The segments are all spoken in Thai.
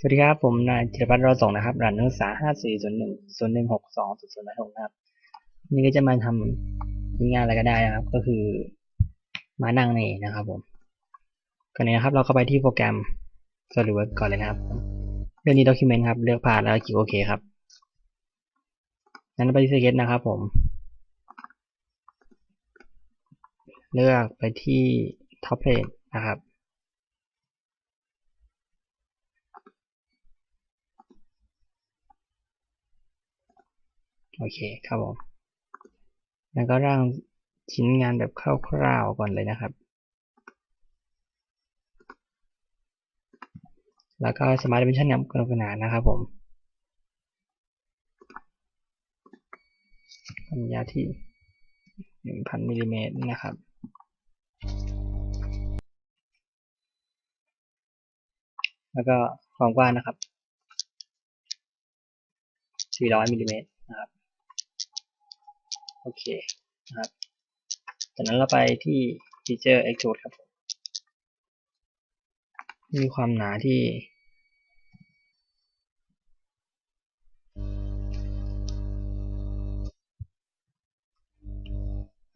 สวัสดีครับ ผมนายจิรพัฒน์รอส่งนะครับรหัสนักศึกษา 5401 0162 006นะครับ นี่ก็จะมาทำงานอะไรก็ได้นะครับ ก็คือมานั่งนี่นะครับผมก่อนนี้นะครับ เราเข้าไปที่โปรแกรม SolidWorks ก่อนเลยนะครับเลือกนี้ Document ครับ เลือกผ่านแล้วคลิกโอเคครับ นั้นไปที่ Sketch นะครับผม เลือกไปที่ Top Plate นะครับ โอเคครับผมแล้วก็ร่างชิ้นงานแบบคร่าวๆก่อนเลยนะครับ แล้วก็ Smart Dimension กับกำหนดขนาดนะครับผมความยาวที่ 1,000มิลลิเมตรนะครับแล้วก็ความกว้างนะครับ 400มิลลิเมตรนะครับ อเคนะครับจากนั้นเราไปที่ฟีเจอร์ Extrude ครับผมมีความหนาที่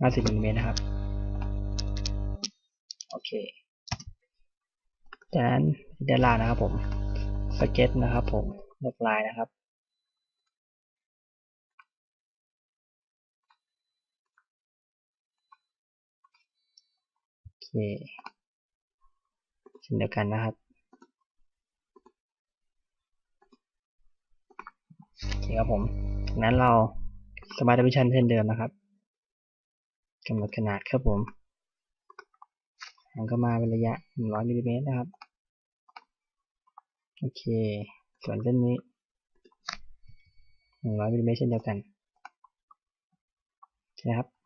50มิลลิเมตรนะครับ โอเคจากนั้นด้านล่างนะครับผมสเก็ตนะครับผมเลือกลายนะครับ เคเช่นเดียวกันนะครับโอเคครับผมนั้นเรา Smart Dimension เช่นเดิมนะครับกำหนดขนาดครับผมหางก็มาเป็นระยะ 100มิลลิเมตรนะครับ โอเค ส่วนเส้นนี้ 100มิลลิเมตรเช่นเดียวกันใช่ครับ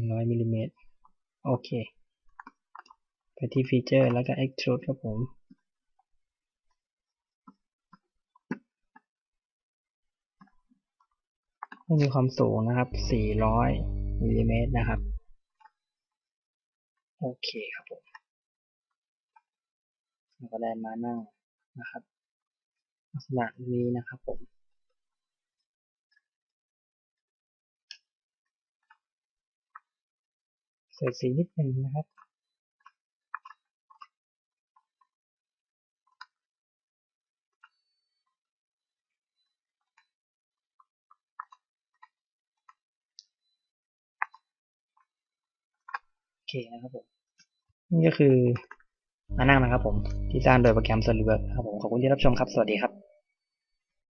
100มิลลิเมตรโอเค ไปที่ฟีเจอร์แล้วก็ extrude ครับผมมีความสูงนะครับ 400มิลลิเมตรนะครับ โอเคครับผมแล้วก็ได้มานั่งนะครับ ลักษณะนี้นะครับผม สียดสีนิดหนึ่งนะครับ โอเคนะครับผม นี่ก็คือมานั่งนะครับผม ที่สร้างโดยโปรแกรม SolidWorks ครับผม ขอบคุณที่รับชมครับ สวัสดีครับ